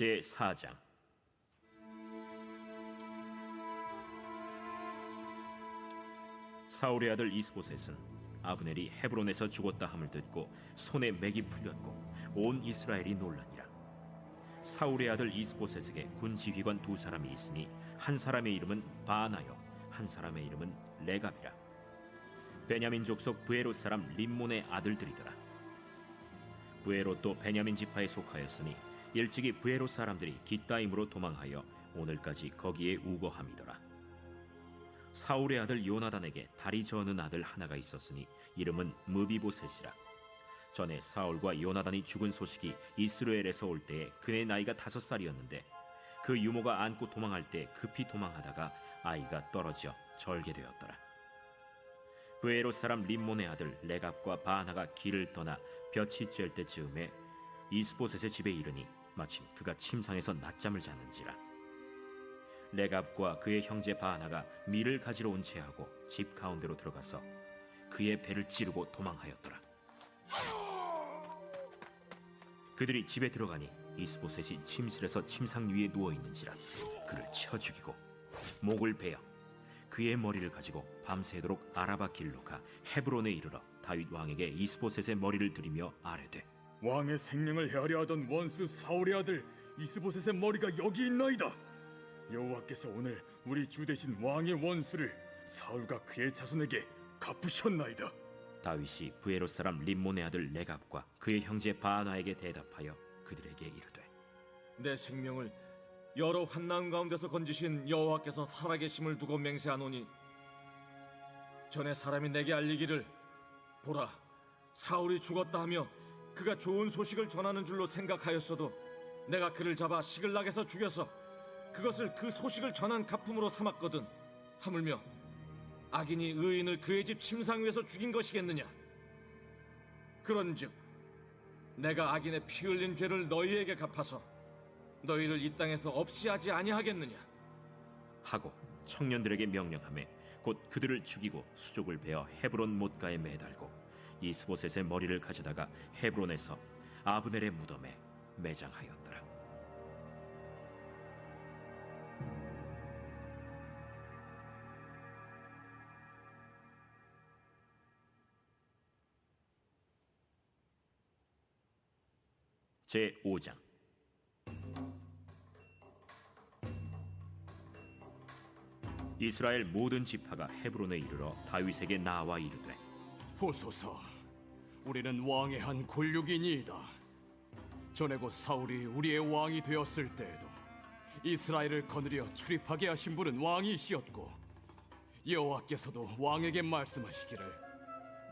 제 4장. 사울의 아들 이스보셋은 아브넬이 헤브론에서 죽었다 함을 듣고 손에 맥이 풀렸고 온 이스라엘이 놀라니라. 사울의 아들 이스보셋에게 군 지휘관 두 사람이 있으니 한 사람의 이름은 바나요 한 사람의 이름은 레갑이라. 베냐민 족속 부에롯 사람 림몬의 아들들이더라. 부에롯도 베냐민 지파에 속하였으니 일찍이 부에롯 사람들이 기따임으로 도망하여 오늘까지 거기에 우거함이더라. 사울의 아들 요나단에게 다리 저는 아들 하나가 있었으니 이름은 무비보셋이라. 전에 사울과 요나단이 죽은 소식이 이스라엘에서 올 때에 그의 나이가 다섯 살이었는데 그 유모가 안고 도망할 때 급히 도망하다가 아이가 떨어져 절개되었더라. 부에로 사람 림몬의 아들 레갑과 바나가 길을 떠나 볕이 쬐을 때 즈음에 이스보셋의 집에 이르니 마침 그가 침상에서 낮잠을 자는지라 레갑과 그의 형제 바하나가 밀을 가지러 온 채하고 집 가운데로 들어가서 그의 배를 찌르고 도망하였더라. 그들이 집에 들어가니 이스보셋이 침실에서 침상 위에 누워 있는지라 그를 쳐 죽이고 목을 베어 그의 머리를 가지고 밤새도록 아라바 길로 가 헤브론에 이르러 다윗 왕에게 이스보셋의 머리를 들이며 아뢰되 왕의 생명을 헤아려 하던 원수 사울의 아들 이스보셋의 머리가 여기 있나이다. 여호와께서 오늘 우리 주 대신 왕의 원수를 사울과 그의 자손에게 갚으셨나이다. 다윗이 부에롯 사람 림몬의 아들 레갑과 그의 형제 바하나에게 대답하여 그들에게 이르되 내 생명을 여러 환난 가운데서 건지신 여호와께서 살아계심을 두고 맹세하노니 전에 사람이 내게 알리기를 보라 사울이 죽었다 하며 그가 좋은 소식을 전하는 줄로 생각하였어도 내가 그를 잡아 시글락에서 죽여서 그것을 그 소식을 전한 가품으로 삼았거든. 하물며 악인이 의인을 그의 집 침상 위에서 죽인 것이겠느냐? 그런즉 내가 악인의 피 흘린 죄를 너희에게 갚아서 너희를 이 땅에서 없이 하지 아니하겠느냐? 하고 청년들에게 명령하며 곧 그들을 죽이고 수족을 베어 헤브론 못가에 매달고 이스보셋의 머리를 가져다가 헤브론에서 아브넬의 무덤에 매장하였더라. 제 5장 이스라엘 모든 지파가 헤브론에 이르러 다윗에게 나와 이르되 보소서, 우리는 왕의 한 권력이니이다. 전에 곧 사울이 우리의 왕이 되었을 때에도 이스라엘을 거느려 출입하게 하신 분은 왕이시었고 여호와께서도 왕에게 말씀하시기를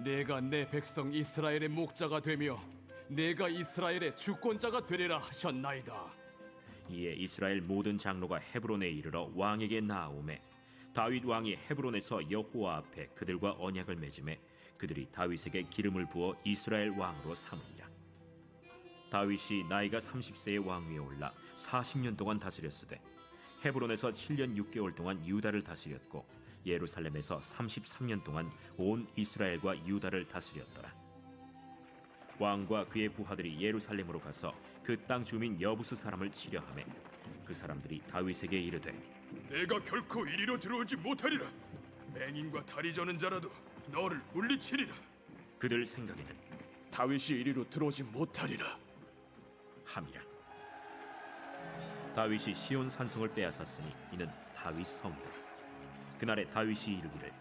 내가 내 백성 이스라엘의 목자가 되며 내가 이스라엘의 주권자가 되리라 하셨나이다. 이에 이스라엘 모든 장로가 헤브론에 이르러 왕에게 나아오매 다윗 왕이 헤브론에서 여호와 앞에 그들과 언약을 맺음에 그들이 다윗에게 기름을 부어 이스라엘 왕으로 삼으니라 다윗이 나이가 30세의 왕 위에 올라 40년 동안 다스렸으되 헤브론에서 7년 6개월 동안 유다를 다스렸고 예루살렘에서 33년 동안 온 이스라엘과 유다를 다스렸더라 왕과 그의 부하들이 예루살렘으로 가서 그 땅 주민 여부수 사람을 치려하매 그 사람들이 다윗에게 이르되 내가 결코 이리로 들어오지 못하리라. 맹인과 다리 저는 자라도 너를 물리치리라. 그들 생각에는 다윗이 이리로 들어오지 못하리라. 함이라 다윗이 시온 산성을 빼앗았으니 이는 다윗 성이다 그날에 다윗이 이르기를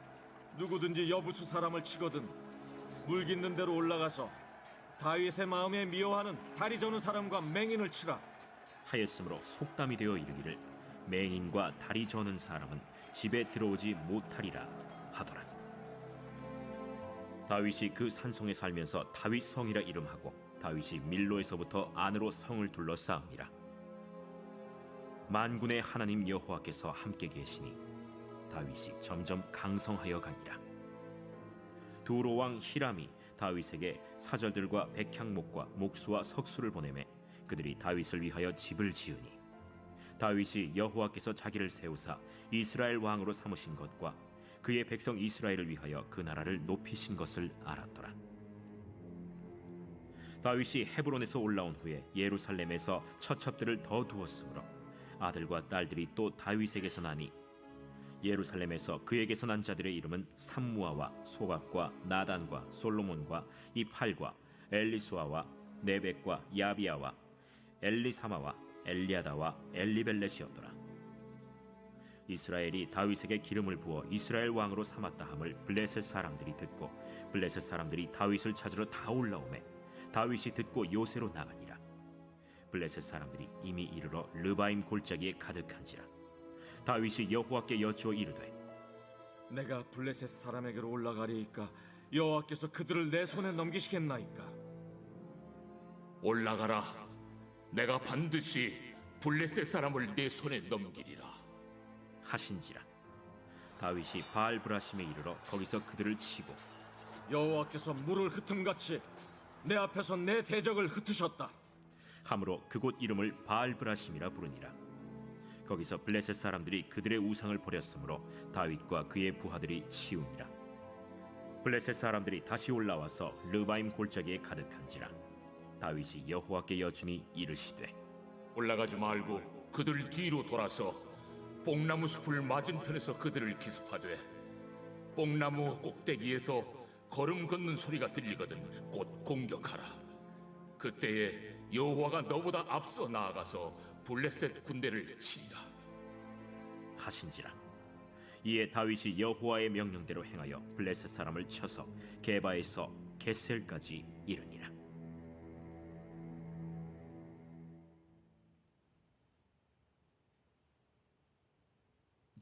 누구든지 여부수 사람을 치거든 물 깃는 대로 올라가서 다윗의 마음에 미워하는 다리 저는 사람과 맹인을 치라 하였으므로 속담이 되어 이르기를 맹인과 다리 저는 사람은 집에 들어오지 못하리라 하더라 다윗이 그 산성에 살면서 다윗 성이라 이름하고 다윗이 밀로에서부터 안으로 성을 둘러싸음이라. 만군의 하나님 여호와께서 함께 계시니 다윗이 점점 강성하여 가니라. 두로 왕 히람이 다윗에게 사절들과 백향목과 목수와 석수를 보내매 그들이 다윗을 위하여 집을 지으니 다윗이 여호와께서 자기를 세우사 이스라엘 왕으로 삼으신 것과 그의 백성 이스라엘을 위하여 그 나라를 높이신 것을 알았더라 다윗이 헤브론에서 올라온 후에 예루살렘에서 처첩들을 더 두었으므로 아들과 딸들이 또 다윗에게서 나니 예루살렘에서 그에게서 난 자들의 이름은 삼무아와 소각과 나단과 솔로몬과 이팔과 엘리수아와 네벡과 야비아와 엘리사마와 엘리아다와 엘리벨렛이었더라. 이스라엘이 다윗에게 기름을 부어 이스라엘 왕으로 삼았다 함을 블레셋 사람들이 듣고 블레셋 사람들이 다윗을 찾으러 다 올라오매 다윗이 듣고 요새로 나가니라. 블레셋 사람들이 이미 이르러 르바임 골짜기에 가득한지라. 다윗이 여호와께 여쭈어 이르되 내가 블레셋 사람에게로 올라가리이까 여호와께서 그들을 내 손에 넘기시겠나이까 올라가라. 내가 반드시 블레셋 사람을 내 손에 넘기리라. 하신지라. 다윗이 바알 브라심에 이르러 거기서 그들을 치고 여호와께서 물을 흩음같이 내 앞에서 내 대적을 흩으셨다 함으로 그곳 이름을 바알 브라심이라 부르니라. 거기서 블레셋 사람들이 그들의 우상을 버렸으므로 다윗과 그의 부하들이 치우니라. 블레셋 사람들이 다시 올라와서 르바임 골짜기에 가득한지라. 다윗이 여호와께 여쭈니 이르시되 올라가지 말고 그들 뒤로 돌아서 뽕나무 숲을 맞은편에서 그들을 기습하되 뽕나무 꼭대기에서 걸음 걷는 소리가 들리거든 곧 공격하라. 그때에 여호와가 너보다 앞서 나아가서 블레셋 군대를 치리라. 하신지라. 이에 다윗이 여호와의 명령대로 행하여 블레셋 사람을 쳐서 게바에서 게셀까지 이르니라.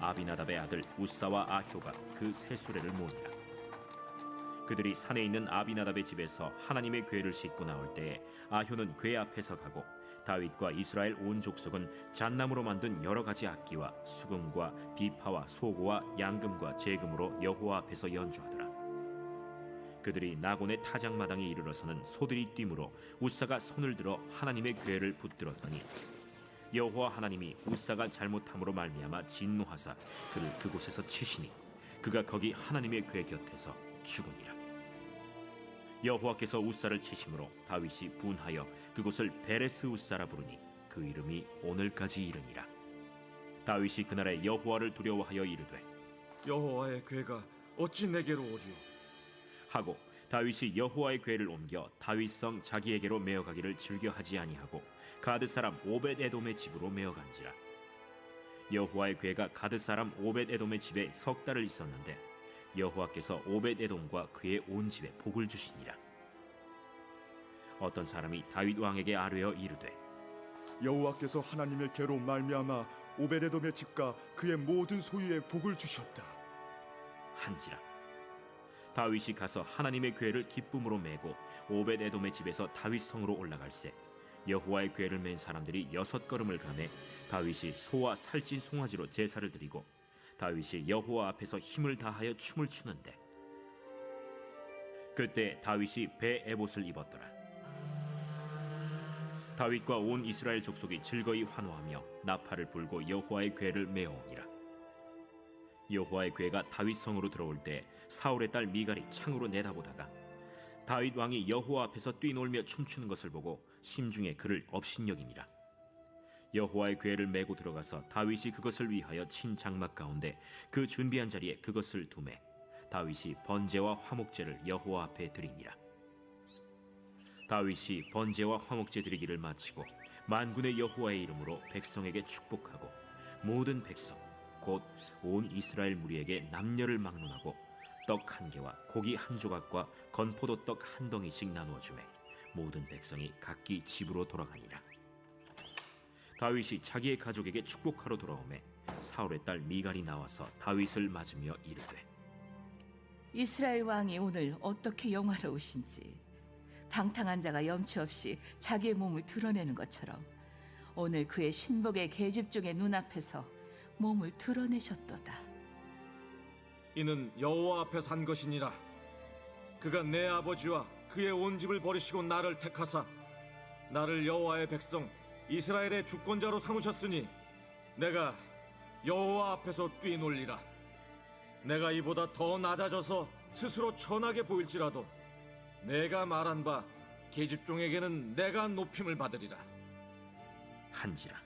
아비나답의 아들 우사와 아효가 그새 수레를 모으니라 그들이 산에 있는 아비나답의 집에서 하나님의 궤를 싣고 나올 때에 아효는 궤 앞에서 가고 다윗과 이스라엘 온 족속은 잣나무로 만든 여러 가지 악기와 수금과 비파와 소고와 양금과 제금으로 여호와 앞에서 연주하더라. 그들이 나곤의 타작 마당에 이르러서는 소들이 뛰므로 우사가 손을 들어 하나님의 궤를 붙들었더니 여호와 하나님이 우사가 잘못함으로 말미암아 진노하사 그를 그곳에서 치시니 그가 거기 하나님의 궤 곁에서 죽으니라. 여호와께서 우사를 치심으로 다윗이 분하여 그곳을 베레스 우사라 부르니 그 이름이 오늘까지 이르니라. 다윗이 그날에 여호와를 두려워하여 이르되 여호와의 괴가 어찌 내게로 오리요 하고 다윗이 여호와의 궤를 옮겨 다윗성 자기에게로 메어가기를 즐겨하지 아니하고 가드 사람 오벳 에돔의 집으로 메어간지라. 여호와의 궤가 가드 사람 오벳 에돔의 집에 석 달을 있었는데 여호와께서 오벳 에돔과 그의 온 집에 복을 주시니라. 어떤 사람이 다윗 왕에게 아뢰어 이르되 여호와께서 하나님의 괴로 말미암아 오베레돔의 집과 그의 모든 소유에 복을 주셨다. 한지라. 다윗이 가서 하나님의 궤를 기쁨으로 메고 오벳 에돔의 집에서 다윗 성으로 올라갈새 여호와의 궤를 맨 사람들이 여섯 걸음을 가매 다윗이 소와 살찐 송아지로 제사를 드리고 다윗이 여호와 앞에서 힘을 다하여 춤을 추는데 그때 다윗이 배 에봇을 입었더라. 다윗과 온 이스라엘 족속이 즐거이 환호하며 나팔을 불고 여호와의 궤를 메어오니라. 여호와의 궤가 다윗 성으로 들어올 때 사울의 딸 미갈이 창으로 내다보다가 다윗 왕이 여호와 앞에서 뛰놀며 춤추는 것을 보고 심중에 그를 업신여기니라. 여호와의 궤를 메고 들어가서 다윗이 그것을 위하여 친 장막 가운데 그 준비한 자리에 그것을 두매 다윗이 번제와 화목제를 여호와 앞에 드리니라. 다윗이 번제와 화목제 드리기를 마치고 만군의 여호와의 이름으로 백성에게 축복하고 모든 백성 곧 온 이스라엘 무리에게 남녀를 막론하고 떡 한 개와 고기 한 조각과 건포도 떡 한 덩이씩 나누어 주매 모든 백성이 각기 집으로 돌아가니라. 다윗이 자기의 가족에게 축복하러 돌아오매 사울의 딸 미갈이 나와서 다윗을 맞으며 이르되 이스라엘 왕이 오늘 어떻게 영화로우신지 방탕한 자가 염치 없이 자기의 몸을 드러내는 것처럼 오늘 그의 신복의 계집종의 눈앞에서 몸을 드러내셨도다. 이는 여호와 앞에 산 것이니라. 그가 내 아버지와 그의 온 집을 버리시고 나를 택하사 나를 여호와의 백성 이스라엘의 주권자로 삼으셨으니 내가 여호와 앞에서 뛰놀리라. 내가 이보다 더 낮아져서 스스로 천하게 보일지라도 내가 말한 바 계집종에게는 내가 높임을 받으리라. 한지라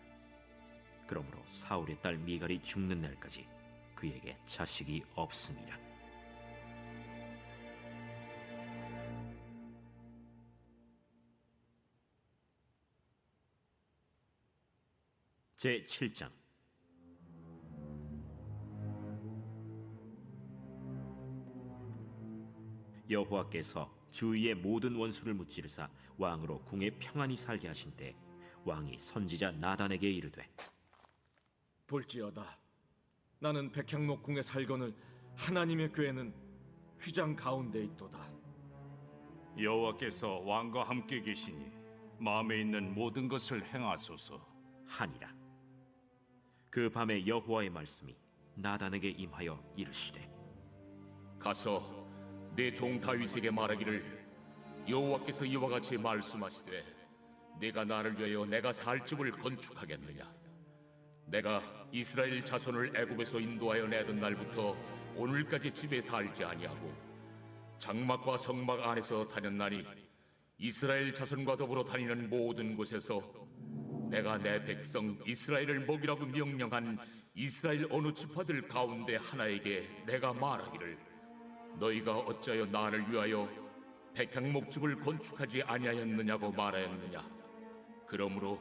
그러므로 사울의 딸 미갈이 죽는 날까지 그에게 자식이 없음이라. 제 7장. 여호와께서 주위의 모든 원수를 무찌르사 왕으로 궁에 평안히 살게 하신 때 왕이 선지자 나단에게 이르되 볼지어다. 나는 백향목 궁에 살거늘 하나님의 교회는 휘장 가운데 있도다. 여호와께서 왕과 함께 계시니 마음에 있는 모든 것을 행하소서. 하니라. 그 밤에 여호와의 말씀이 나단에게 임하여 이르시되 가서 내 종 다윗에게 말하기를 여호와께서 이와 같이 말씀하시되 내가 나를 위하여 내가 살 집을 건축하겠느냐 내가 이스라엘 자손을 애굽에서 인도하여 내던 날부터 오늘까지 집에 살지 아니하고 장막과 성막 안에서 다녔나니 이스라엘 자손과 더불어 다니는 모든 곳에서 내가 내 백성 이스라엘을 먹이라고 명령한 이스라엘 어느 지파들 가운데 하나에게 내가 말하기를 너희가 어찌하여 나를 위하여 백향목집을 건축하지 아니하였느냐고 말하였느냐? 그러므로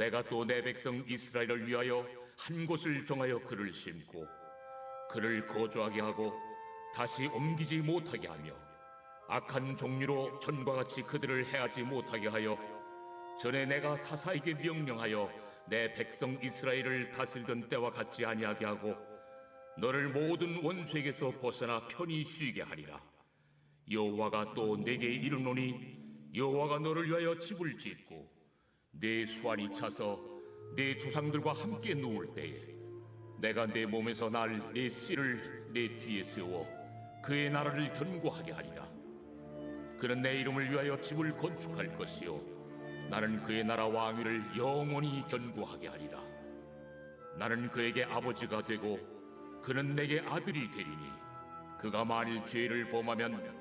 내가 또 내 백성 이스라엘을 위하여 한 곳을 정하여 그를 심고 그를 거주하게 하고 다시 옮기지 못하게 하며 악한 종류로 전과 같이 그들을 해하지 못하게 하여 전에 내가 사사에게 명령하여 내 백성 이스라엘을 다스리던 때와 같지 아니하게 하고 너를 모든 원수에게서 벗어나 편히 쉬게 하리라. 여호와가 또 내게 이르노니 여호와가 너를 위하여 집을 짓고 내 수완이 차서 내 조상들과 함께 누울 때에 내가 내 몸에서 날 내 씨를 내 뒤에 세워 그의 나라를 견고하게 하리라. 그는 내 이름을 위하여 집을 건축할 것이요 나는 그의 나라 왕위를 영원히 견고하게 하리라. 나는 그에게 아버지가 되고 그는 내게 아들이 되리니 그가 만일 죄를 범하면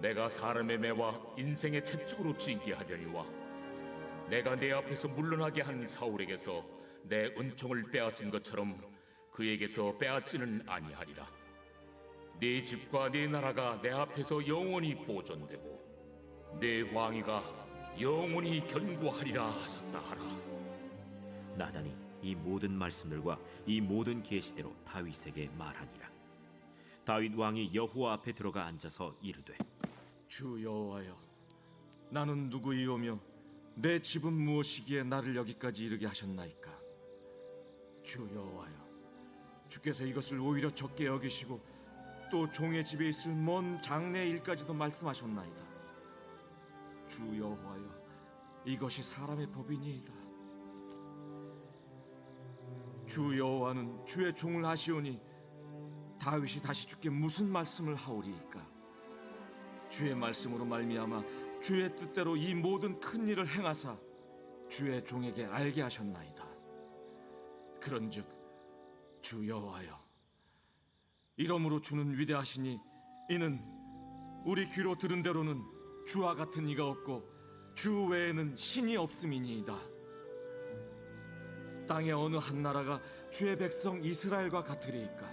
내가 사람의 매와 인생의 채찍으로 징계하려니와 내가 내 앞에서 물러나게 한 사울에게서 내 은총을 빼앗은 것처럼 그에게서 빼앗지는 아니하리라. 네 집과 네 나라가 내 앞에서 영원히 보존되고 내 왕위가 영원히 견고하리라 하셨다 하라. 나단이 이 모든 말씀들과 이 모든 계시대로 다윗에게 말하니라 다윗 왕이 여호와 앞에 들어가 앉아서 이르되 주 여호와여 나는 누구이오며 내 집은 무엇이기에 나를 여기까지 이르게 하셨나이까? 주 여호와여 주께서 이것을 오히려 적게 여기시고 또 종의 집에 있을 먼 장래 일까지도 말씀하셨나이다. 주 여호와여 이것이 사람의 법이니이다. 주 여호와는 주의 종을 하시오니 다윗이 다시 주께 무슨 말씀을 하오리이까? 주의 말씀으로 말미암아 주의 뜻대로 이 모든 큰 일을 행하사 주의 종에게 알게 하셨나이다. 그런즉 주 여호와여 이러므로 주는 위대하시니 이는 우리 귀로 들은 대로는 주와 같은 이가 없고 주 외에는 신이 없음이니이다. 땅의 어느 한 나라가 주의 백성 이스라엘과 같으리이까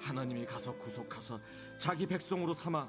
하나님이 가서 구속하사 자기 백성으로 삼아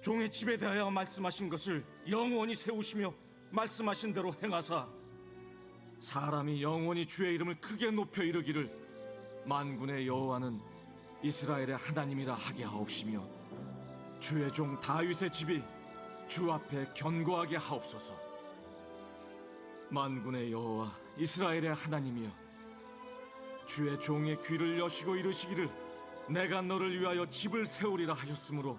종의 집에 대하여 말씀하신 것을 영원히 세우시며 말씀하신 대로 행하사. 사람이 영원히 주의 이름을 크게 높여 이르기를 만군의 여호와는 이스라엘의 하나님이라 하게 하옵시며 주의 종 다윗의 집이 주 앞에 견고하게 하옵소서. 만군의 여호와 이스라엘의 하나님이여 주의 종의 귀를 여시고 이르시기를 내가 너를 위하여 집을 세우리라 하셨으므로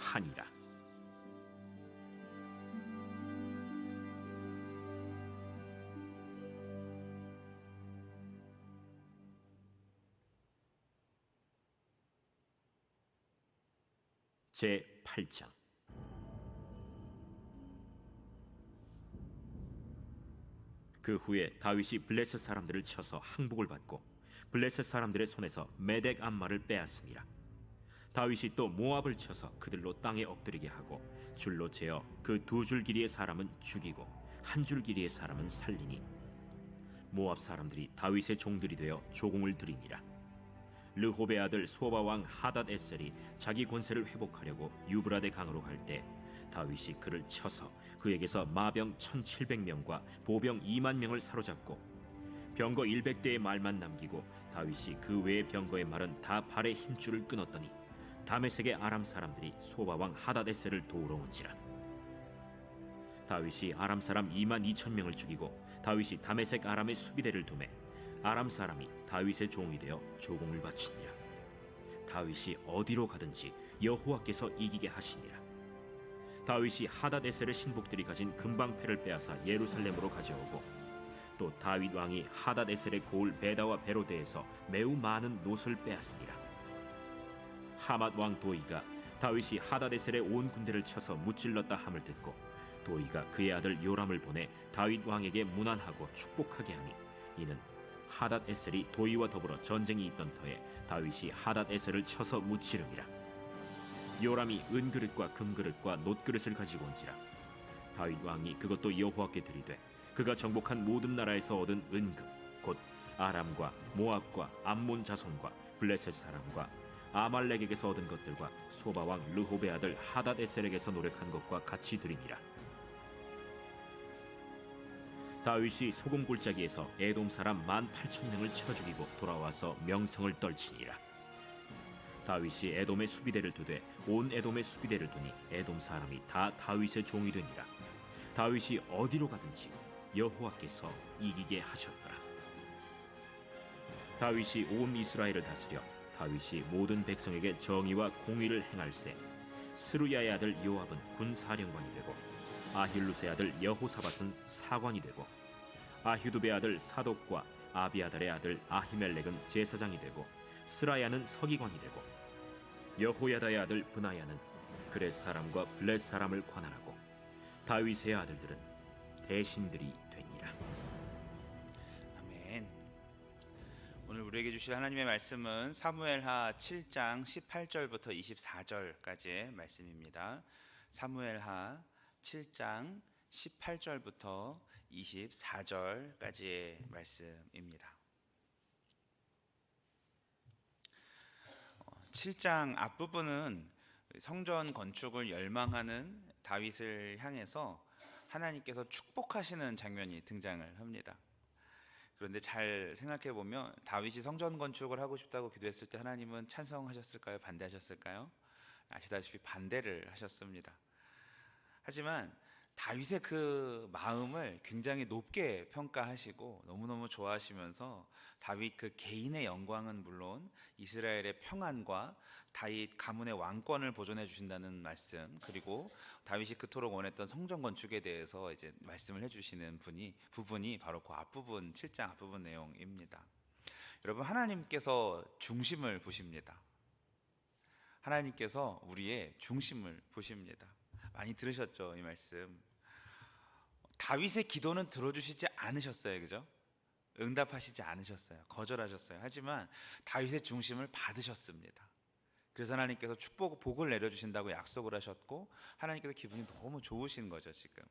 하니라. 제 8장. 그 후에 다윗이 블레셋 사람들을 쳐서 항복을 받고 블레셋 사람들의 손에서 메덱 암마를 빼앗으니라 다윗이 또 모압을 쳐서 그들로 땅에 엎드리게 하고 줄로 재어 그 두 줄 길이의 사람은 죽이고 한 줄 길이의 사람은 살리니 모압 사람들이 다윗의 종들이 되어 조공을 들이니라. 르호베 아들 소바 왕 하닷 에셀이 자기 권세를 회복하려고 유브라데 강으로 갈 때 다윗이 그를 쳐서 그에게서 마병 1700명과 보병 2만 명을 사로잡고 병거 100대의 말만 남기고 다윗이 그 외의 병거의 말은 다 발의 힘줄을 끊었더니 다메섹의 아람 사람들이 소바 왕 하다데셀을 도우러 온지라. 다윗이 아람 사람 2만 2천 명을 죽이고 다윗이 다메섹 아람의 수비대를 두매 아람 사람이 다윗의 종이 되어 조공을 바치니라. 다윗이 어디로 가든지 여호와께서 이기게 하시니라. 다윗이 하다데셀의 신복들이 가진 금방패를 빼앗아 예루살렘으로 가져오고 또 다윗 왕이 하다데셀의 고을 베다와 베로데에서 매우 많은 노을 빼앗으니라 하맛 왕 도이가 다윗이 하다데셀의 온 군대를 쳐서 무찔렀다 함을 듣고 도이가 그의 아들 요람을 보내 다윗 왕에게 문안하고 축복하게 하니 이는 하닷 에셀이 도이와 더불어 전쟁이 있던 터에 다윗이 하닷 에셀을 쳐서 무찌름이라. 요람이 은그릇과 금그릇과 놋그릇을 가지고 온지라 다윗 왕이 그것도 여호와께 드리되 그가 정복한 모든 나라에서 얻은 은금 곧 아람과 모압과 암몬 자손과 블레셋 사람과 아말렉에게서 얻은 것들과 소바 왕 르호베 아들 하닷 에셀에게서 노력한 것과 같이 드리니라 다윗이 소금 골짜기에서 에돔 사람 만 팔천 명을 쳐 죽이고 돌아와서 명성을 떨치니라. 다윗이 에돔의 수비대를 두되 온 에돔의 수비대를 두니 에돔 사람이 다 다윗의 종이 되니라. 다윗이 어디로 가든지 여호와께서 이기게 하셨더라. 다윗이 온 이스라엘을 다스려 다윗이 모든 백성에게 정의와 공의를 행할세 스루야의 아들 요압은 군사령관이 되고 아힐루스의 아들 여호사밧은 사관이 되고 아휴두베 아들 사독과 아비아달의 아들 아히멜렉은 제사장이 되고 스라야는 서기관이 되고 여호야다의 아들 브나야는 그렛 사람과 블렛 사람을 관할하고 다윗의 아들들은 대신들이 되니 오늘 우리에게 주실 하나님의 말씀은 사무엘하 7장 18절부터 24절까지의 말씀입니다. 사무엘하 7장 18절부터 24절까지의 말씀입니다. 7장 앞부분은 성전 건축을 열망하는 다윗을 향해서 하나님께서 축복하시는 장면이 등장을 합니다. 그런데 잘 생각해 보면 다윗이 성전 건축을 하고 싶다고 기도했을 때 하나님은 찬성하셨을까요? 반대하셨을까요? 아시다시피 반대를 하셨습니다. 하지만 다윗의 그 마음을 굉장히 높게 평가하시고 너무너무 좋아하시면서 다윗 그 개인의 영광은 물론 이스라엘의 평안과 다윗 가문의 왕권을 보존해 주신다는 말씀 그리고 다윗이 그토록 원했던 성전 건축에 대해서 이제 말씀을 해 주시는 분이 부분이 바로 그 앞부분 7장 앞부분 내용입니다. 여러분 하나님께서 중심을 보십니다. 하나님께서 우리의 중심을 보십니다. 많이 들으셨죠, 이 말씀. 다윗의 기도는 들어주시지 않으셨어요, 그죠? 응답하시지 않으셨어요. 거절하셨어요. 하지만 다윗의 중심을 받으셨습니다. 그래서 하나님께서 축복 복을 내려주신다고 약속을 하셨고 하나님께서 기분이 너무 좋으신 거죠, 지금.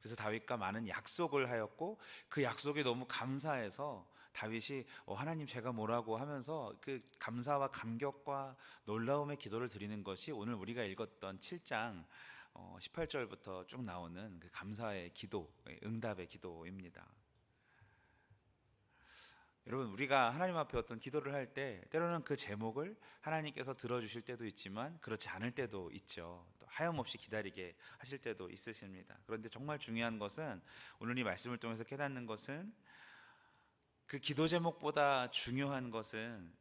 그래서 다윗과 많은 약속을 하였고 그 약속이 너무 감사해서 다윗이 어, 하나님 제가 뭐라고 하면서 그 감사와 감격과 놀라움의 기도를 드리는 것이 오늘 우리가 읽었던 7장 어, 18절부터 쭉 나오는 그 감사의 기도, 응답의 기도입니다. 여러분 우리가 하나님 앞에 어떤 기도를 할 때 때로는 그 제목을 하나님께서 들어주실 때도 있지만 그렇지 않을 때도 있죠. 또 하염없이 기다리게 하실 때도 있으십니다. 그런데 정말 중요한 것은 오늘 이 말씀을 통해서 깨닫는 것은 그 기도 제목보다 중요한 것은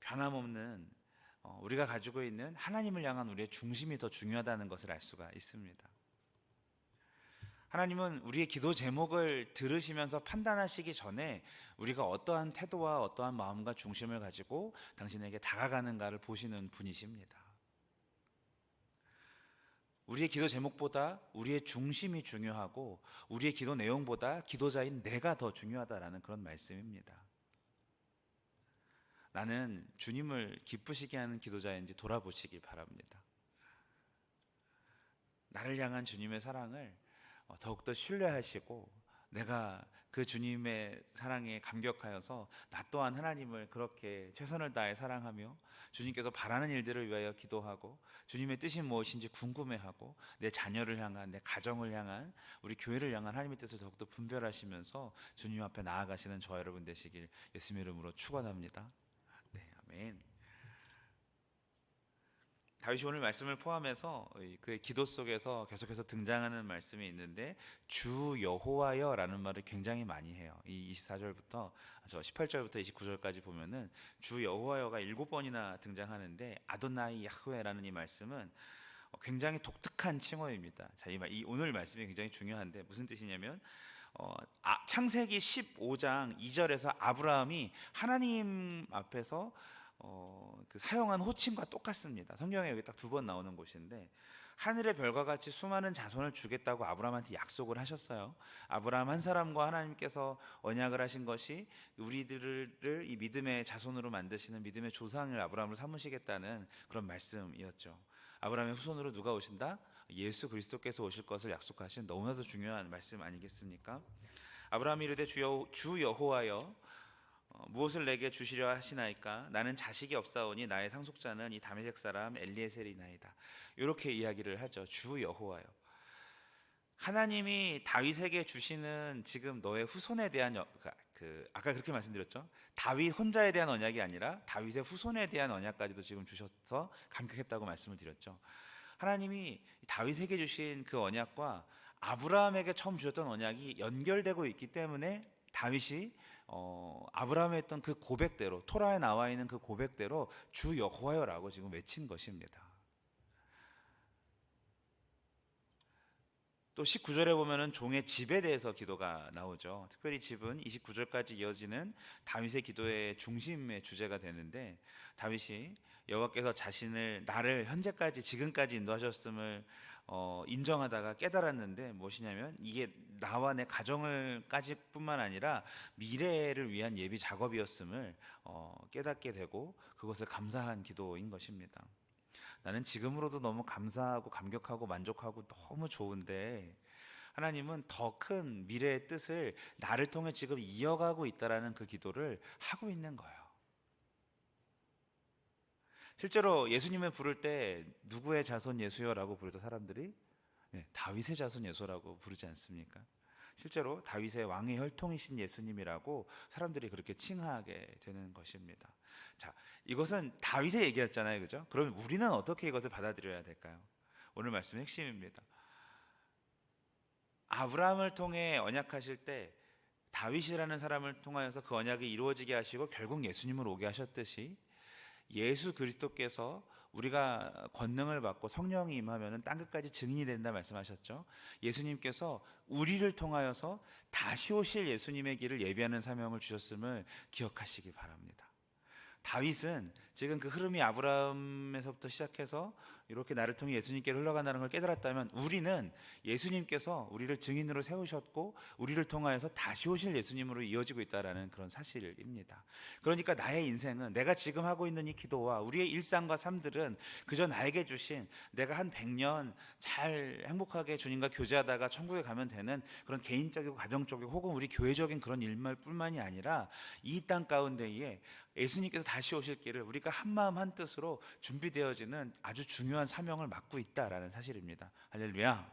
변함없는 어, 우리가 가지고 있는 하나님을 향한 우리의 중심이 더 중요하다는 것을 알 수가 있습니다. 하나님은 우리의 기도 제목을 들으시면서 판단하시기 전에 우리가 어떠한 태도와 어떠한 마음과 중심을 가지고 당신에게 다가가는가를 보시는 분이십니다. 우리의 기도 제목보다 우리의 중심이 중요하고 우리의 기도 내용보다 기도자인 내가 더 중요하다라는 그런 말씀입니다. 나는 주님을 기쁘시게 하는 기도자인지 돌아보시길 바랍니다. 나를 향한 주님의 사랑을 어, 더욱더 신뢰하시고 내가 그 주님의 사랑에 감격하여서 나 또한 하나님을 그렇게 최선을 다해 사랑하며 주님께서 바라는 일들을 위하여 기도하고 주님의 뜻이 무엇인지 궁금해하고 내 자녀를 향한 내 가정을 향한 우리 교회를 향한 하나님의 뜻을 더욱더 분별하시면서 주님 앞에 나아가시는 저 여러분 되시길 예수님 이름으로 축원합니다. 네, 아멘. 다윗이 오늘 말씀을 포함해서 그 기도 속에서 계속해서 등장하는 말씀이 있는데 주 여호와여라는 말을 굉장히 많이 해요. 이 24절부터 저 18절부터 29절까지 보면은 주 여호와여가 일곱 번이나 등장하는데 아도나이 야흐웨라는 이 말씀은 굉장히 독특한 칭호입니다. 자, 이 오늘 말씀이 굉장히 중요한데 무슨 뜻이냐면 어, 아, 창세기 15장 2절에서 아브라함이 하나님 앞에서 어, 그 사용한 호칭과 똑같습니다. 성경에 여기 딱 두 번 나오는 곳인데 하늘의 별과 같이 수많은 자손을 주겠다고 아브라함한테 약속을 하셨어요. 아브라함 한 사람과 하나님께서 언약을 하신 것이 우리들을 이 믿음의 자손으로 만드시는 믿음의 조상을 아브라함을 삼으시겠다는 그런 말씀이었죠. 아브라함의 후손으로 누가 오신다? 예수 그리스도께서 오실 것을 약속하신 너무나도 중요한 말씀 아니겠습니까? 아브라함이 이르되 주, 여, 주 여호와여 어, 무엇을 내게 주시려 하시나이까? 나는 자식이 없사오니 나의 상속자는 이 다메섹 사람 엘리에셀이나이다. 이렇게 이야기를 하죠. 주 여호와여. 하나님이 다윗에게 주시는 지금 너의 후손에 대한 여, 그, 그 아까 그렇게 말씀드렸죠? 다윗 혼자에 대한 언약이 아니라 다윗의 후손에 대한 언약까지도 지금 주셔서 감격했다고 말씀을 드렸죠. 하나님이 다윗에게 주신 그 언약과 아브라함에게 처음 주셨던 언약이 연결되고 있기 때문에 다윗이 어, 아브라함이 했던 그 고백대로 토라에 나와 있는 그 고백대로 주 여호와여라고 지금 외친 것입니다. 또 19절에 보면은 종의 집에 대해서 기도가 나오죠. 특별히 집은 29절까지 이어지는 다윗의 기도의 중심의 주제가 되는데 다윗이 여호와께서 자신을 나를 현재까지 지금까지 인도하셨음을 어, 인정하다가 깨달았는데 무엇이냐면 이게 나와 내 가정을까지뿐만 아니라 미래를 위한 예비 작업이었음을 어, 깨닫게 되고 그것을 감사한 기도인 것입니다. 나는 지금으로도 너무 감사하고 감격하고 만족하고 너무 좋은데 하나님은 더 큰 미래의 뜻을 나를 통해 지금 이어가고 있다라는 그 기도를 하고 있는 거예요. 실제로 예수님을 부를 때 누구의 자손 예수여라고 부르던 사람들이 네, 다윗의 자손 예수라고 부르지 않습니까? 실제로 다윗의 왕의 혈통이신 예수님이라고 사람들이 그렇게 칭하게 되는 것입니다. 자, 이것은 다윗의 얘기였잖아요, 그죠? 그러면 우리는 어떻게 이것을 받아들여야 될까요? 오늘 말씀의 핵심입니다. 아브라함을 통해 언약하실 때 다윗이라는 사람을 통하여서 그 언약이 이루어지게 하시고 결국 예수님을 오게 하셨듯이 예수 그리스도께서 우리가 권능을 받고 성령이 임하면은 땅 끝까지 증인이 된다 말씀하셨죠. 예수님께서 우리를 통하여서 다시 오실 예수님의 길을 예비하는 사명을 주셨음을 기억하시기 바랍니다. 다윗은 지금 그 흐름이 아브라함에서부터 시작해서 이렇게 나를 통해 예수님께 흘러간다는 걸 깨달았다면 우리는 예수님께서 우리를 증인으로 세우셨고 우리를 통하여서 다시 오실 예수님으로 이어지고 있다라는 그런 사실입니다. 그러니까 나의 인생은 내가 지금 하고 있는 이 기도와 우리의 일상과 삶들은 그저 나에게 주신 내가 한 100년 잘 행복하게 주님과 교제하다가 천국에 가면 되는 그런 개인적이고 가정적이고 혹은 우리 교회적인 그런 일말 뿐만이 아니라 이 땅 가운데에 예수님께서 다시 오실 길을 우리가 한 마음 한 뜻으로 준비되어지는 아주 중요한 사명을 맡고 있다라는 사실입니다. 할렐루야.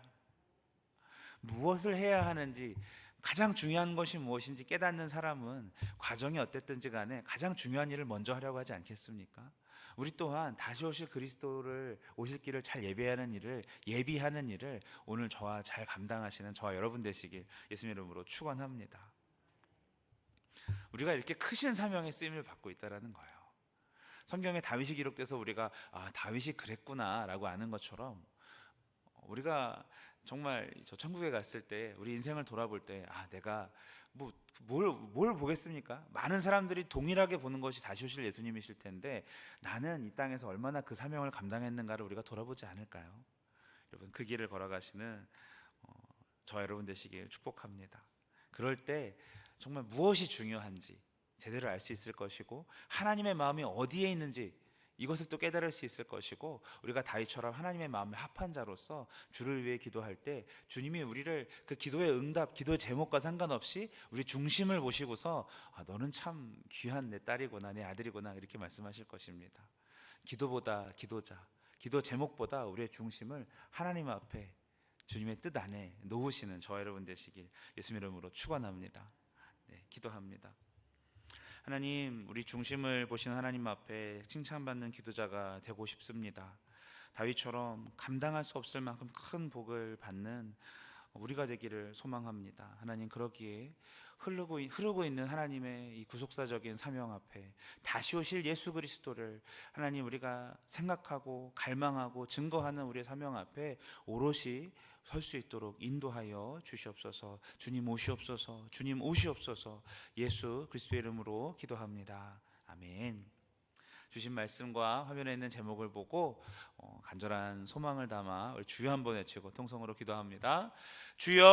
무엇을 해야 하는지 가장 중요한 것이 무엇인지 깨닫는 사람은 과정이 어땠든지 간에 가장 중요한 일을 먼저 하려고 하지 않겠습니까? 우리 또한 다시 오실 그리스도를 오실 길을 잘 예배하는 일을 예비하는 일을 오늘 저와 잘 감당하시는 저와 여러분 되시길 예수님 이름으로 축원합니다. 우리가 이렇게 크신 사명의 쓰임을 받고 있다라는 거예요. 성경에 다윗이 기록돼서 우리가 아 다윗이 그랬구나라고 아는 것처럼 우리가 정말 저 천국에 갔을 때 우리 인생을 돌아볼 때 아 내가 뭐 뭘 뭘 보겠습니까? 많은 사람들이 동일하게 보는 것이 다시 오실 예수님이실 텐데 나는 이 땅에서 얼마나 그 사명을 감당했는가를 우리가 돌아보지 않을까요? 여러분 그 길을 걸어가시는 어, 저 여러분 되시길 축복합니다. 그럴 때 정말 무엇이 중요한지 제대로 알 수 있을 것이고 하나님의 마음이 어디에 있는지 이것을 또 깨달을 수 있을 것이고 우리가 다윗처럼 하나님의 마음에 합한 자로서 주를 위해 기도할 때 주님이 우리를 그 기도의 응답, 기도의 제목과 상관없이 우리 중심을 보시고서 아, 너는 참 귀한 내 딸이구나 내 아들이구나 이렇게 말씀하실 것입니다. 기도보다 기도자, 기도 제목보다 우리의 중심을 하나님 앞에 주님의 뜻 안에 놓으시는 저 여러분 되시길 예수님 이름으로 축원합니다. 네, 기도합니다. 하나님, 우리 중심을 보시는 하나님 앞에 칭찬받는 기도자가 되고 싶습니다. 다윗처럼 감당할 수 없을 만큼 큰 복을 받는 우리가 되기를 소망합니다. 하나님 그러기에 흐르고 흐르고 있는 하나님의 이 구속사적인 사명 앞에 다시 오실 예수 그리스도를 하나님 우리가 생각하고 갈망하고 증거하는 우리의 사명 앞에 오롯이 설 수 있도록 인도하여 주시옵소서. 주님 오시옵소서. 주님 오시옵소서. 예수 그리스도의 이름으로 기도합니다. 아멘. 주신 말씀과 화면에 있는 제목을 보고 어, 간절한 소망을 담아 주여 한번 외치고 통성으로 기도합니다. 주여